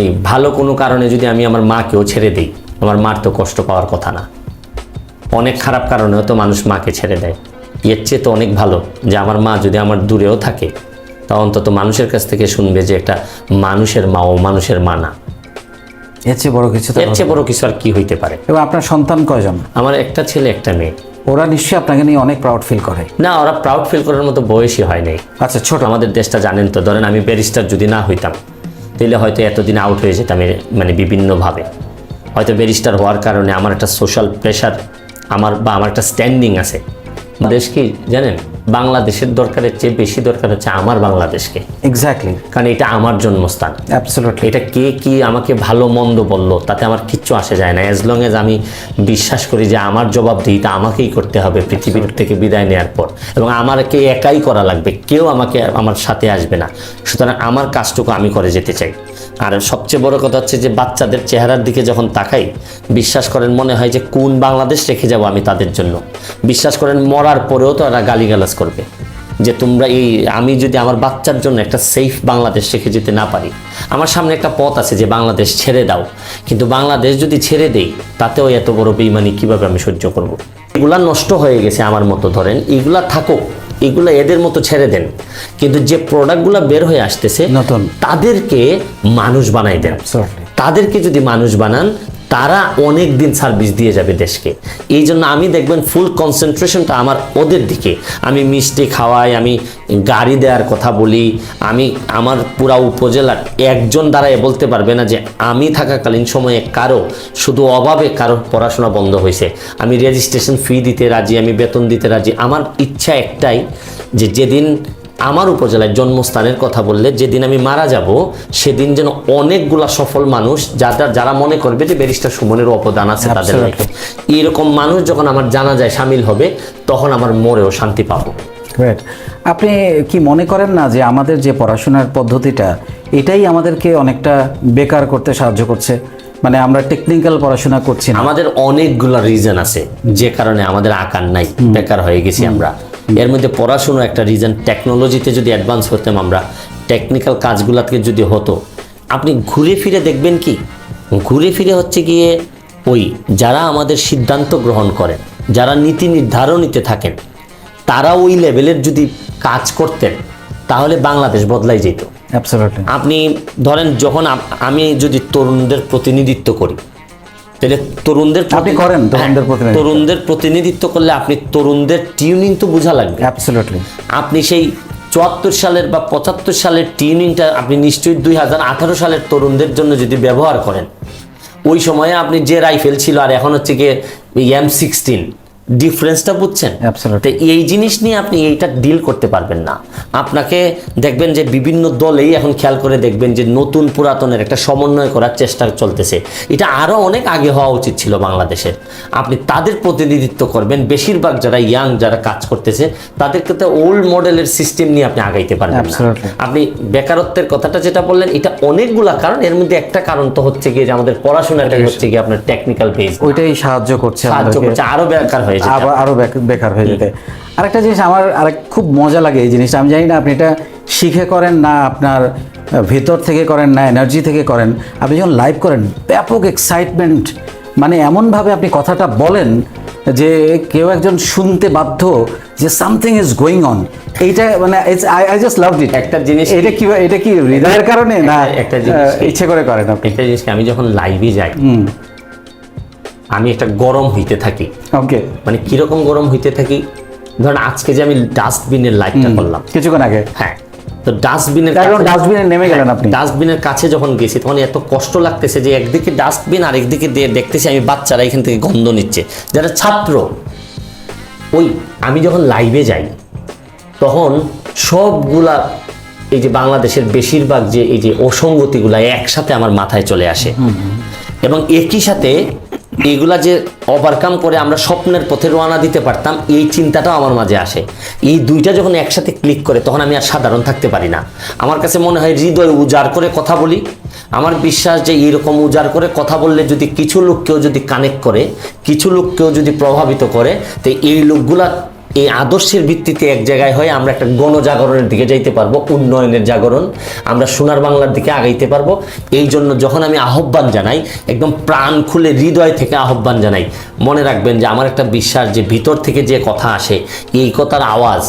এই ভালো কোনো কারণে যদি আমি আমার মাকেও ছেড়ে দিই আমার মার তো কষ্ট পাওয়ার কথা না। অনেক খারাপ কারণেও তো মানুষ মাকে ছেড়ে দেয়। এর চেয়ে তো অনেক ভালো যে আমার মা যদি আমার দূরেও থাকে তা অন্তত মানুষের কাছ থেকে শুনবে যে একটা মানুষের মা ও মানুষের মা না। এর চেয়ে বড় কিছু এর চেয়ে বড় কিছু আর কি হইতে পারে? এবং আপনার সন্তান কয়জন? আমার একটা ছেলে একটা মেয়ে। ওরা নিশ্চয়ই আপনাকে নিয়ে অনেক প্রাউড ফিল করে। না ওরা প্রাউড ফিল করার মতো বয়সই হয় নাই। আচ্ছা ছোট। আমাদের দেশটা জানেন তো ধরেন আমি ব্যারিস্টার যদি না হইতাম তাহলে হয়তো এতদিন আউট হয়ে যেতাম মানে বিভিন্নভাবে। হয়তো ব্যারিস্টার হওয়ার কারণে আমার একটা সোশ্যাল প্রেশার আমার বা আমার একটা স্ট্যান্ডিং আছে। দেশ কি জানেন? বাংলাদেশের দরকারের চেয়ে বেশি দরকার হচ্ছে আমার বাংলাদেশকে। এক্স্যাক্টলি কারণ এটা আমার জন্মস্থান। অ্যাবসলুটলি এটা কে কি আমাকে ভালো মন্দ বলল তাতে আমার কিচ্ছু আসে যায় না। অ্যাজ লং এজ আমি বিশ্বাস করি যে আমার জবাবদিহিতা আমাকেই করতে হবে পৃথিবীর থেকে বিদায় নেওয়ার পর। এবং আমাকে একাই করা লাগবে কেউ আমাকে আমার সাথে আসবে না। সুতরাং আমার কাজটুকু আমি করে যেতে চাই। আর সবচেয়ে বড় কথা হচ্ছে যে বাচ্চাদের চেহারার দিকে যখন তাকাই, বিশ্বাস করেন মনে হয় যে কোন বাংলাদেশ রেখে যাব আমি তাদের জন্য। বিশ্বাস করেন মরার পরেও তো এরা গালিগালাজ করবে। যে তোমরা এই, আমি যদি আমার বাচ্চার জন্য একটা সেফ বাংলাদেশ রেখে যেতে না পারি, আমার সামনে একটা পথ আছে যে বাংলাদেশ ছেড়ে দাও। কিন্তু বাংলাদেশ যদি ছেড়ে দেই, তাতেও এত বড় বেইমানি কীভাবে আমি সহ্য করব। এগুলা নষ্ট হয়ে গেছে আমার মতো ধরেন, এগুলা থাকুক। এগুলা এদের মতো ছেড়ে দেন। কিন্তু যে প্রোডাক্টগুলো বের হয়ে আসতেছে নতুন। তাদেরকে মানুষ বানাই দেন। তাদেরকে যদি মানুষ বানান তারা অনেক দিন সার্ভিস দিয়ে যাবে দেশকে। এই জন্য আমি দেখবেন ফুল কনসেন্ট্রেশনটা আমার ওদের দিকে। আমি মিষ্টি খাওয়াই, আমি গাড়ি দেওয়ার কথা বলি, আমি আমার পুরা উপজেলার একজন দ্বারাই বলতে পারবে না যে আমি থাকাকালীন সময়ে কারও, শুধু অভাবে কারও পড়াশোনা বন্ধ হয়েছে। আমি রেজিস্ট্রেশন ফি দিতে রাজি, আমি বেতন দিতে রাজি। আমার ইচ্ছা একটাই যে যেদিন আমার উপজেলায় জন্মস্থানের কথা বললে যেদিন আমি মারা যাব সেদিন যেন অনেকগুলা সফল মানুষ যারা যারা মনে করবে যে ব্যারিস্টার সুমনের অবদান আছে তাদের এরকম মানুষ যখন আমার জানা যায় সামিল হবে তখন আমার মরেও শান্তি পাবো। আপনি কি মনে করেন না যে আমাদের যে পড়াশোনার পদ্ধতিটা এটাই আমাদেরকে অনেকটা বেকার করতে সাহায্য করছে? মানে আমরা টেকনিক্যাল পড়াশোনা করছি না। আমাদের অনেকগুলা রিজন আছে যে কারণে আমাদের আকার নাই বেকার হয়ে গেছি আমরা। এর মধ্যে পড়াশুনো একটা রিজন টেকনোলজিতে যদি অ্যাডভান্স হতাম আমরা টেকনিক্যাল কাজগুলোকে যদি হতো আপনি ঘুরে ফিরে দেখবেন কি? ঘুরে ফিরে হচ্ছে গিয়ে ওই যারা আমাদের সিদ্ধান্ত গ্রহণ করেন যারা নীতি নির্ধারণীতে থাকেন তারা ওই লেভেলের যদি কাজ করতেন তাহলে বাংলাদেশ বদলাই যেত। আপনি ধরেন যখন আমি যদি তরুণদের প্রতিনিধিত্ব করি তাহলে তরুণদের আপনি করেন তরুণদের হ্যাঁ, প্রতিনিধিত্ব। তরুণদের প্রতিনিধিত্ব করলে আপনি তরুণদের টিউনিং তো বোঝা লাগবে। অ্যাবসলিউটলি আপনি সেই চুয়াত্তর সালের বা পঁচাত্তর সালের টিউনিংটা আপনি নিশ্চয়ই দুই হাজার আঠারো সালের তরুণদের জন্য যদি ব্যবহার করেন। ওই সময়ে আপনি যে রাইফেল ছিল আর এখন হচ্ছে গিয়ে এম সিক্সটিন ডিফারেন্সটা বুঝছেন? তো এই জিনিস নিয়ে আপনি এইটা ডিল করতে পারবেন না। আপনাকে দেখবেন যে বিভিন্ন দলেই এখন খেয়াল করে দেখবেন যে নতুন পুরাতনের একটা সমন্বয় করার চেষ্টা চলতেছে। এটা আরও অনেক আগে হওয়া উচিত ছিল বাংলাদেশের। আপনি তাদের প্রতিনিধিত্ব করবেন। বেশিরভাগ যারা ইয়াং যারা কাজ করতেছে তাদেরকে তো ওল্ড মডেলের সিস্টেম নিয়ে আপনি আগাইতে পারবেন না। আপনি বেকারত্বের কথাটা যেটা বললেন এটা অনেকগুলা কারণ। এর মধ্যে একটা কারণ তো হচ্ছে গিয়ে যে আমাদের পড়াশোনাটা হচ্ছে গিয়ে আপনার টেকনিক্যাল বেস ওইটাই সাহায্য করছে সাহায্য করছে। আরও বেকার হয়ে যেতে আবার আরও বেকার হয়ে যেতে। আরেকটা জিনিস আমার আরেক খুব মজা লাগে এই জিনিসটা। আমি জানি না আপনি এটা শিখে করেন না আপনার ভেতর থেকে করেন না এনার্জি থেকে করেন। আপনি যখন লাইভ করেন ব্যাপক এক্সাইটমেন্ট মানে এমনভাবে আপনি কথাটা বলেন যে কেউ একজন শুনতে বাধ্য যে সামথিং ইজ গোয়িং অন এইটা মানে I I just love it একটা জিনিস এটা কি এটা কি হৃদয়ের কারণে? না একটা জিনিস। ইচ্ছে করে করেন আপনি। একটা জিনিসকে আমি যখন লাইভে যাই আমি একটা গরম হইতে থাকি। ওকে মানে কীরকম গরম হইতে থাকি? ধরেন আজকে যে আমি ডাস্টবিনের লাইভটা করলাম। কিছুক্ষণ আগে। হ্যাঁ। তো ডাস্টবিনের এখন ডাস্টবিনে নেমে গেলেন আপনি। ডাস্টবিনের কাছে যখন গেছি তখন এত কষ্ট লাগতেছে যে একদিকে ডাস্টবিন আর একদিকে দিয়ে দেখতেছি আমি বাচ্চারা এখান থেকে গন্ধ নিচ্ছে। যারা ছাত্র ওই আমি যখন লাইভে যাই তখন সবগুলা এই যে বাংলাদেশের বেশিরভাগ যে এই যে অসঙ্গতিগুলা একসাথে আমার মাথায় চলে আসে। এবং একই সাথে এগুলা যে ওভারকাম করে আমরা স্বপ্নের পথে রওনা দিতে পারতাম, এই চিন্তাটাও আমার মাঝে আসে। এই দুইটা যখন একসাথে ক্লিক করে, তখন আমি আর সাধারণ থাকতে পারি না। আমার কাছে মনে হয় হৃদয় উজাড় করে কথা বলি। আমার বিশ্বাস যে এইরকম উজাড় করে কথা বললে যদি কিছু লোককেও যদি কানেক্ট করে, কিছু লোককেও যদি প্রভাবিত করে, তো এই লোকগুলা এই আদর্শের ভিত্তিতে এক জায়গায় হয়ে আমরা একটা গণজাগরণের দিকে যাইতে পারব, উন্নয়নের জাগরণ আমরা সোনার বাংলার দিকে আগাইতে পারব। এই জন্য যখন আমি আহ্বান জানাই, একদম প্রাণ খুলে হৃদয় থেকে আহ্বান জানাই, মনে রাখবেন যে আমার একটা বিশ্বাস যে ভিতর থেকে যে কথা আসে, এই কথার আওয়াজ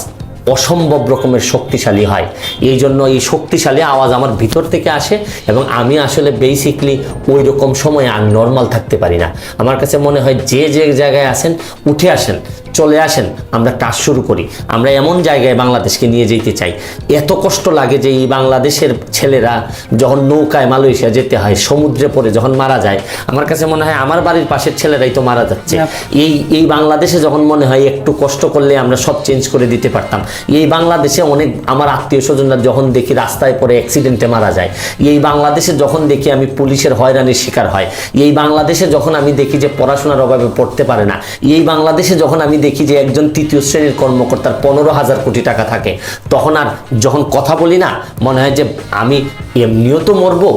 অসম্ভব রকমের শক্তিশালী হয়। এই জন্য এই শক্তিশালী আওয়াজ আমার ভিতর থেকে আসে এবং আমি আসলে বেসিকলি ওই রকম সময় আর নর্মাল থাকতে পারি না। আমার কাছে মনে হয় যে যে জায়গায় আসেন উঠে আসেন। চলে আসেন আমরা কাজ শুরু করি। আমরা এমন জায়গায় বাংলাদেশকে নিয়ে যেতে চাই। এত কষ্ট লাগে যে এই বাংলাদেশের ছেলেরা যখন নৌকায় মালয়েশিয়া যেতে হয় সমুদ্রে পড়ে যখন মারা যায় আমার কাছে মনে হয় আমার বাড়ির পাশের ছেলেরাই তো মারা যাচ্ছে। এই এই বাংলাদেশে যখন মনে হয় একটু কষ্ট করলে আমরা সব চেঞ্জ করে দিতে পারতাম এই বাংলাদেশে অনেক আমার আত্মীয় স্বজনরা যখন দেখি রাস্তায় পড়ে অ্যাক্সিডেন্টে মারা যায় এই বাংলাদেশে যখন দেখি আমি পুলিশের হয়রানির শিকার হয় এই বাংলাদেশে যখন আমি দেখি যে পড়াশোনার অভাবে পড়তে পারে না এই বাংলাদেশে যখন আমি দেখি যে একজন তৃতীয় শ্রেণির কর্মকর্তার পনেরো হাজার কোটি টাকা থাকে। তখন আর যখন কথা বলি না মনে হয় যে আমি এমনিও তো মরবো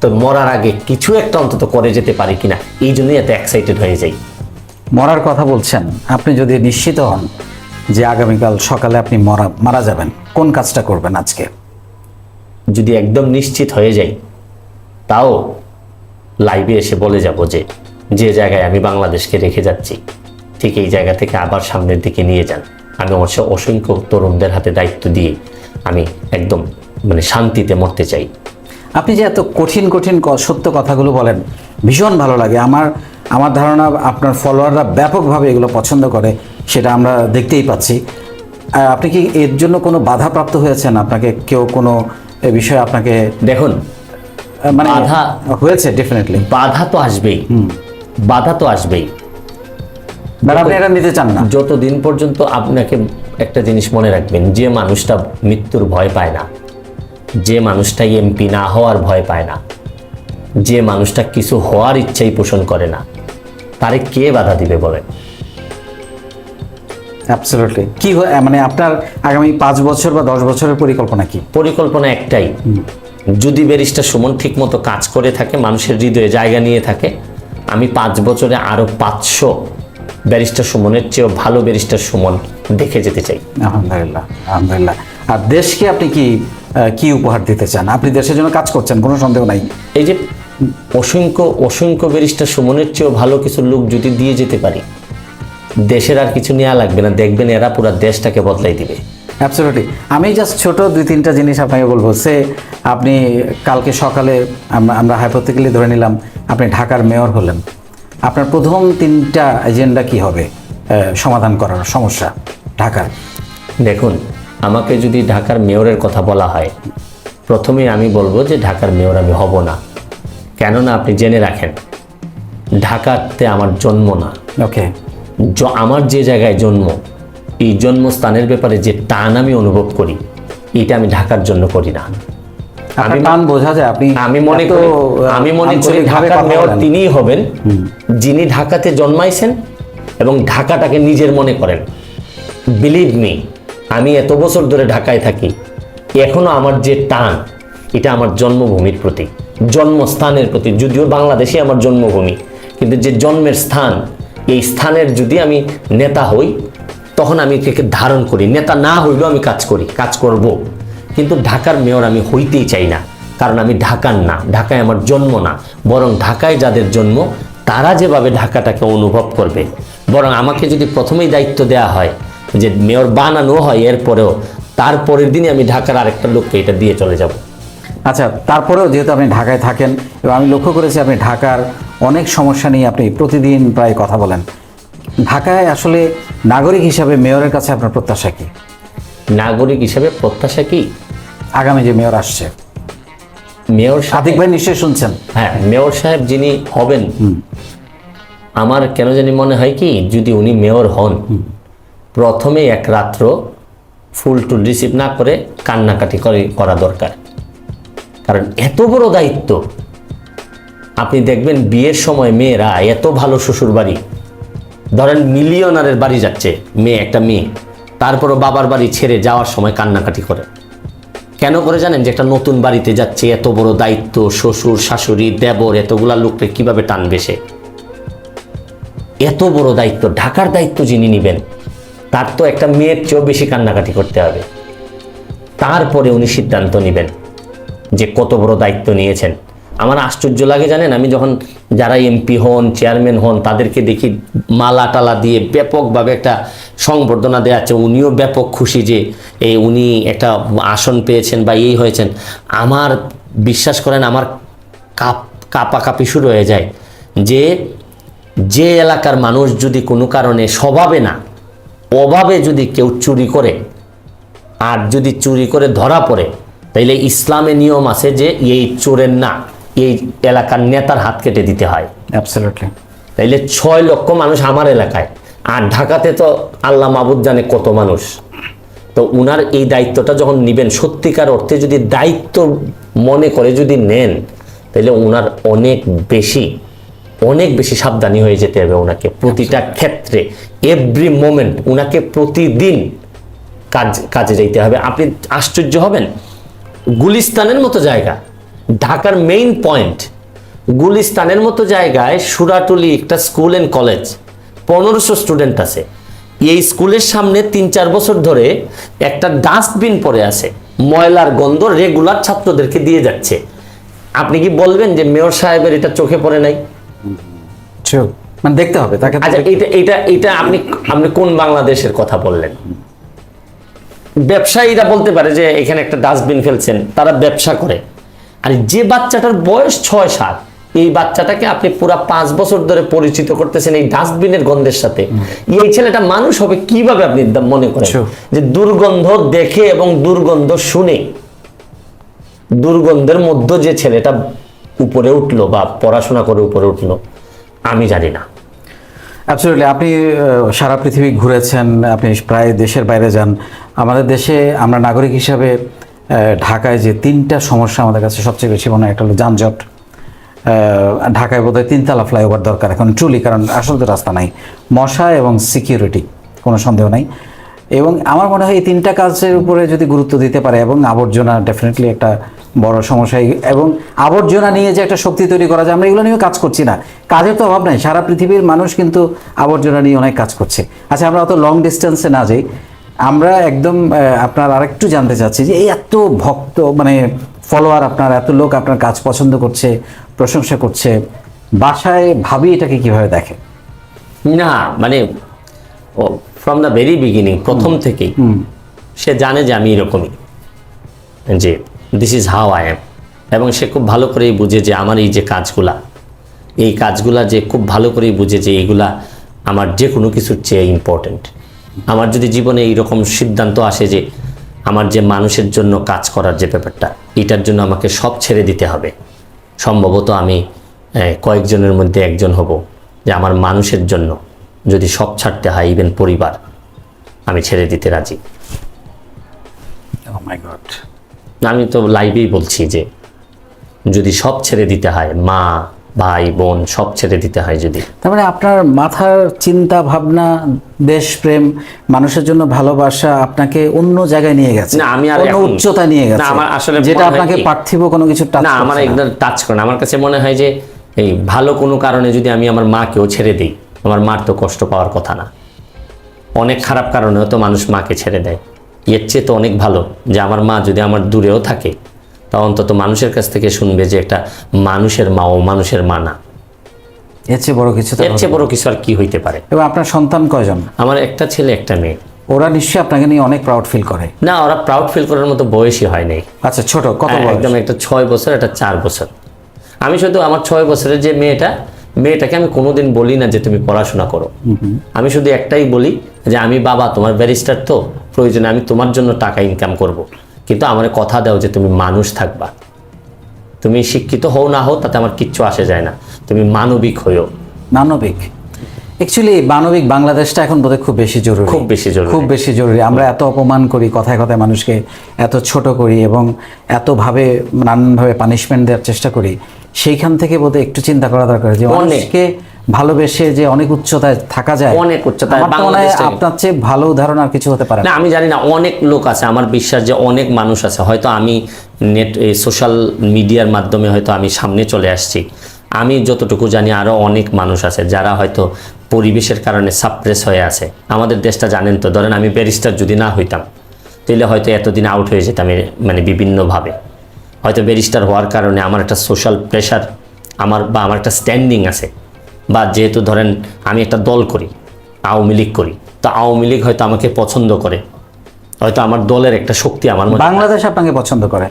তো মরার আগে কিছু একটা অন্তত করে যেতে পারি কিনা এই জন্যই এত এক্সাইটেড হয়ে যাই। মরার কথা বলছেন। আপনি যদি নিশ্চিত হন যে আগামীকাল সকালে আপনি মরা মারা যাবেন কোন কাজটা করবেন আজকে? যদি একদম নিশ্চিত হয়ে যাই তাও লাইভে এসে বলে যাব যে যে জায়গায় আমি বাংলাদেশকে রেখে যাচ্ছি। ঠিক এই জায়গা থেকে আবার সামনের দিকে নিয়ে যান। আমি অবশ্য অসংখ্য তরুণদের হাতে দায়িত্ব দিয়ে আমি একদম মানে শান্তিতে মরতে চাই। আপনি যে এত কঠিন কঠিন সত্য কথাগুলো বলেন ভীষণ ভালো লাগে। আমার আমার ধারণা আপনার ফলোয়াররা ব্যাপকভাবে এগুলো পছন্দ করে সেটা আমরা দেখতেই পাচ্ছি। আর আপনি কি এর জন্য কোনো বাধাপ্রাপ্ত হয়েছেন? আপনাকে কেউ কোনো এ বিষয়ে আপনাকে দেখুন মানে বাধা- হয়েছে ডেফিনেটলি বাধা তো আসবেই। বাধা তো আসবেই। আপনি এটা নিতে চান না। যতদিন পর্যন্ত আপনাকে একটা জিনিস মনে রাখবেন যে মানুষটা মৃত্যুর ভয় পায় না যে মানুষটা এমপি না হওয়ার ভয় পায় না যে মানুষটা কিছু হওয়ার ইচ্ছাই পোষণ করে না তারে কে বাধা দিবে বলেন? অ্যাবসলিউটলি কি মানে আপনার আগামী পাঁচ বছর বা দশ বছরের পরিকল্পনা কি? পরিকল্পনা একটাই। যদি ব্যারিস্টার সুমন ঠিকমতো কাজ করে থাকে মানুষের হৃদয়ে জায়গা নিয়ে থাকে আমি পাঁচ বছরে আরও পাঁচশো ব্যারিস্টার সুমনের চেয়েও ভালো ব্যারিস্টার সুমন দেখে যেতে চাই। আলহামদুলিল্লাহ আলহামদুলিল্লাহ। আর দেশকে আপনি কি কি উপহার দিতে চান? আপনি দেশের জন্য কাজ করছেন কোনো সন্দেহ নাই? এই যে অসংখ্য অসংখ্য ব্যারিস্টার সুমনের চেয়েও ভালো কিছু লোক যদি দিয়ে যেতে পারি দেশের আর কিছু নেওয়া লাগবে না। দেখবেন এরা পুরো দেশটাকে বদলাই দিবে। অ্যাবসলিউটলি আমি জাস্ট ছোট দুই তিনটা জিনিস আপনাকে বলব। সে আপনি কালকে সকালে আমরা আমরা হাইপোথেটিক্যালি ধরে নিলাম আপনি ঢাকার মেয়র হলেন। আপনার প্রথম তিনটা এজেন্ডা কি হবে? সমাধান করার সমস্যা ঢাকার দেখুন আমাকে যদি ঢাকার মেয়রের কথা বলা হয় প্রথমে আমি বলব যে ঢাকার মেয়র আমি হব না। কেননা আপনি জেনে রাখেন ঢাকাতে আমার জন্ম না। ওকে। আমার যে জায়গায় জন্ম এই জন্মস্থানের ব্যাপারে যে টান আমি অনুভব করি এটা আমি ঢাকার জন্য করি না। আপনার টান বোঝা যায় আপনি আমি মনে করি আমি মনে করি ঢাকার মেয়র তিনিই হবেন যিনি ঢাকাতে জন্মাইছেন এবং ঢাকাটাকে নিজের মনে করেন। বিলিভ মি আমি এত বছর ধরে ঢাকায় থাকি এখনও আমার যে টান এটা আমার জন্মভূমির প্রতি জন্মস্থানের প্রতি যদিও বাংলাদেশে আমার জন্মভূমি কিন্তু যে জন্মের স্থান এই স্থানের যদি আমি নেতা হই তখন আমি একে ধারণ করি। নেতা না হইলেও আমি কাজ করি কাজ করব। কিন্তু ঢাকার মেয়র আমি হইতেই চাই না। কারণ আমি ঢাকার না ঢাকায় আমার জন্ম না। বরং ঢাকায় যাদের জন্ম তারা যেভাবে ঢাকাটাকে অনুভব করবে। বরং আমাকে যদি প্রথমেই দায়িত্ব দেওয়া হয় যে মেয়র বানানো হয় এরপরেও তারপরের দিনই আমি ঢাকার আরেকটা লোককে এটা দিয়ে চলে যাব। আচ্ছা তারপরেও যেহেতু আপনি ঢাকায় থাকেন এবং আমি লক্ষ্য করেছি আপনি ঢাকার অনেক সমস্যা নিয়ে আপনি প্রতিদিন প্রায় কথা বলেন। ঢাকায় আসলে নাগরিক হিসাবে মেয়রের কাছে আপনার প্রত্যাশা কি? নাগরিক হিসাবে প্রত্যাশা কি? আগামী যে মেয়র আসছে। মেয়র সাদিক ভাই নিশ্চয়ই শুনছেন। হ্যাঁ মেয়র সাহেব যিনি হবেন আমার কেন জানি মনে হয় কি যদি উনি মেয়র হন প্রথমে এক রাত্র ফুল টুল রিসিভ না করে কান্নাকাটি করে করা দরকার। কারণ এত বড় দায়িত্ব। আপনি দেখবেন বিয়ের সময় মেয়েরা এত ভালো শ্বশুর বাড়ি। ধরেন মিলিয়নারের বাড়ি যাচ্ছে মেয়ে একটা মেয়ে। তারপরও বাবার বাড়ি ছেড়ে যাওয়ার সময় কান্নাকাটি করে। কেন করে জানেন যে একটা নতুন বাড়িতে যাচ্ছে, এত বড় দায়িত্ব, শ্বশুর, শাশুড়ি, দেবর, এতগুলা লোককে কীভাবে টানবে সে? এত বড় দায়িত্ব, ঢাকার দায়িত্ব যিনি নেবেন, তার তো একটা মেয়ের চেয়েও বেশি কান্নাকাটি করতে হবে। তারপরে উনি সিদ্ধান্ত নেবেন যে কত বড় দায়িত্ব নিয়েছেন। আমার আশ্চর্য লাগে জানেন, আমি যখন যারা এমপি হন, চেয়ারম্যান হন, তাদেরকে দেখি মালা টালা দিয়ে ব্যাপকভাবে একটা সংবর্ধনা দেওয়া আছে উনিও ব্যাপক খুশি যে এই উনি একটা আসন পেয়েছেন বা এই হয়েছেন। আমার বিশ্বাস করেন আমার কাপ কাপাকাপি শুরু হয়ে যায় যে যে এলাকার মানুষ যদি কোনো কারণে স্বভাবে না অভাবে যদি কেউ চুরি করে আর যদি চুরি করে ধরা পড়ে তাইলে ইসলামে নিয়ম আছে যে এই চোরের না এই এলাকার নেতার হাত কেটে দিতে হয়। তাইলে ছয় লক্ষ মানুষ আমার এলাকায় আর ঢাকাতে তো আল্লাহ মাবুদ জানে কত মানুষ। তো উনার এই দায়িত্বটা যখন নিবেন, সত্যিকার অর্থে যদি দায়িত্ব মনে করে যদি নেন, তাহলে উনার অনেক বেশি অনেক বেশি সাবধানী হয়ে যেতে হবে ওনাকে প্রতিটা ক্ষেত্রে। এভরি মোমেন্ট উনাকে প্রতিদিন কাজ, কাজে যাইতে হবে। আপনি আশ্চর্য হবেন, গুলিস্তানের মতো জায়গা, ঢাকার মেইন পয়েন্ট গুলিস্তানের মতো জায়গায় সুরাটুলি একটা স্কুল অ্যান্ড কলেজ পনেরোশো স্টুডেন্ট আছে। এই স্কুলের সামনে তিন চার বছর ধরে একটা ডাস্টবিন পড়ে আছে। ময়লার গন্ধ রেগুলার ছাত্রদেরকে দিয়ে যাচ্ছে। আপনি কি বলবেন যে মেয়র সাহেবের এটা চোখে পড়ে নাই? মানে দেখতে হবে তাকে আচ্ছা এটা এটা এটা আপনি আপনি কোন বাংলাদেশের কথা বললেন? ব্যবসায়ীরা বলতে পারে যে এখানে একটা ডাস্টবিন ফেলছেন তারা ব্যবসা করে। আর যে বাচ্চাটার বয়স ছয় সাত এই বাচ্চাটাকে আপনি পুরা পাঁচ বছর ধরে পরিচিত করতেছেন এই ডাস্টবিনের গন্ধের সাথে। এই ছেলেটা মানুষ হবে কীভাবে আপনি মনে করেন? যে দুর্গন্ধ দেখে এবং দুর্গন্ধ শুনে। দুর্গন্ধের মধ্যে যে ছেলেটা উপরে উঠল বা পড়াশোনা করে উপরে উঠল আমি জানি না। অ্যাবসলিউটলি আপনি সারা পৃথিবী ঘুরেছেন আপনি প্রায় দেশের বাইরে যান। আমাদের দেশে আমরা নাগরিক হিসাবে আহ, ঢাকায় যে তিনটা সমস্যা আমাদের কাছে সবচেয়ে বেশি মনে হয় একটা হলো যানজট। ঢাকায় বোধহয় তিনতলা ফ্লাইওভার দরকার এখন ট্রুলি কারণ আসল তো রাস্তা নাই। মশা এবং সিকিউরিটি কোনো সন্দেহ নাই। এবং আমার মনে হয় এই তিনটা কাজের উপরে যদি গুরুত্ব দিতে পারে, এবং আবর্জনা ডেফিনেটলি একটা বড় সমস্যা। এবং আবর্জনা নিয়ে যে একটা শক্তি তৈরি করা যায়, আমরা এগুলো নিয়েও কাজ করছি না। কাজের তো অভাব নাই, সারা পৃথিবীর মানুষ কিন্তু আবর্জনা নিয়ে অনেক কাজ করছে। আচ্ছা আমরা অত লং ডিস্টেন্সে না যাই। আমরা একদম আপনার আরেকটু জানতে চাচ্ছি যে এই এত ভক্ত মানে ফলোয়ার আপনার, এত লোক আপনার কাজ পছন্দ করছে প্রশংসা করছে বাসায় ভাবি এটাকে কীভাবে দেখে? না মানে ফ্রম দ্য ভেরি বিগিনিং প্রথম থেকেই। সে জানে যে আমি এরকমই। যে this is how I am এবং সে খুব ভালো করেই বুঝে যে আমার এই যে কাজগুলা এই কাজগুলা যে খুব ভালো করেই বুঝে যে এইগুলা আমার যে কোনো কিছুর চেয়ে ইম্পর্টেন্ট আমার যদি জীবনে এইরকম সিদ্ধান্ত আসে যে আমার যে মানুষের জন্য কাজ করার যে ব্যাপারটা এটার জন্য আমাকে সব ছেড়ে দিতে হবে। সম্ভবত আমি কয়েকজনের মধ্যে একজন হব যে আমার মানুষের জন্য যদি সব ছাড়তে হয় ইভেন পরিবার আমি ছেড়ে দিতে রাজি। গড আমি তো লাইভেই বলছি যে যদি সব ছেড়ে দিতে হয় মা ভাই বোন সব ছেড়ে দিতে হয় যদি। তার মানে আপনার মাথার চিন্তা ভাবনা দেশপ্রেম মানুষের জন্য ভালোবাসা আপনাকে অন্য জায়গায় নিয়ে গেছে। না, আমি আর উচ্চতা নিয়ে গেছে। না, আমার আসলে যেটা আপনাকে পার্থিব কোনো কিছু টাচ না আমার একদম টাচ করে না। আমার কাছে মনে হয় যে এই ভালো কোনো কারণে যদি আমি আমার মাকেও ছেড়ে দিই আমার মার তো কষ্ট পাওয়ার কথা না। অনেক খারাপ কারণেও তো মানুষ মাকে ছেড়ে দেয়। এর চেয়ে তো অনেক ভালো যে আমার মা যদি আমার দূরেও থাকে তা অন্তত মানুষের কাছ থেকে শুনবে যে একটা মানুষের মা ও মানুষের মা না। এর চেয়ে বড় কিছু এর চেয়ে বড় কিছু আর কি হইতে পারে? এবং আপনার সন্তান কয়জন? আমার একটা ছেলে একটা মেয়ে। ওরা নিশ্চয়ই আপনাকে নিয়ে অনেক প্রাউড ফিল করে। না ওরা প্রাউড ফিল করার মতো বয়সই হয় নাই। আচ্ছা ছোট কত হ্যাঁ, একদম একটা ছয় বছর একটা চার বছর। আমি শুধু আমার ছয় বছরের যে মেয়েটা মেয়েটাকে আমি কোনোদিন বলি না যে তুমি পড়াশোনা করো। আমি শুধু একটাই বলি যে আমি বাবা তোমার ব্যারিস্টার তো প্রয়োজনে আমি তোমার জন্য টাকা ইনকাম করব। কিন্তু আমার কথা দাও যে তুমি মানুষ থাকবা। তুমি শিক্ষিত হও না হও তাতে আমার কিচ্ছু আসে যায় না। তুমি মানবিক হইও। মানবিক। অ্যাকচুয়ালি মানবিক বাংলাদেশটা এখন বোধহয় খুব বেশি জরুরি। খুব বেশি জরুরি। খুব বেশি জরুরি। আমরা এত অপমান করি কথায় কথায় মানুষকে এত ছোট করি এবং এতভাবে নানানভাবে পানিশমেন্ট দেওয়ার চেষ্টা করি সেইখান থেকে বোধহয় একটু চিন্তা করা দরকার যে অনেক। ভালোবেসে যে অনেক উচ্চতায় থাকা যায় অনেক উচ্চতায় আপনার চেয়ে ভালো উদাহরণ আর কিছু হতে পারে না আমি জানি না অনেক লোক আছে আমার বিশ্বাস যে অনেক মানুষ আছে। হয়তো আমি নেট সোশ্যাল মিডিয়ার মাধ্যমে হয়তো আমি সামনে চলে আসছি। আমি যতটুকু জানি আরও অনেক মানুষ আছে যারা হয়তো পরিবেশের কারণে সাপ্রেস হয়ে আছে। আমাদের দেশটা জানেন তো ধরেন আমি ব্যারিস্টার যদি না হইতাম তাহলে হয়তো এতদিন আউট হয়ে যেতাম মানে বিভিন্নভাবে। হয়তো ব্যারিস্টার হওয়ার কারণে আমার একটা সোশ্যাল প্রেশার আমার বা আমার একটা স্ট্যান্ডিং আছে। বা যেহেতু ধরেন আমি একটা দল করি, আওয়ামী লীগ করি, তো আওয়ামী লীগ হয়তো আমাকে পছন্দ করে। হয়তো আমার দলের একটা শক্তি আমার বাংলাদেশ আপনাকে পছন্দ করে?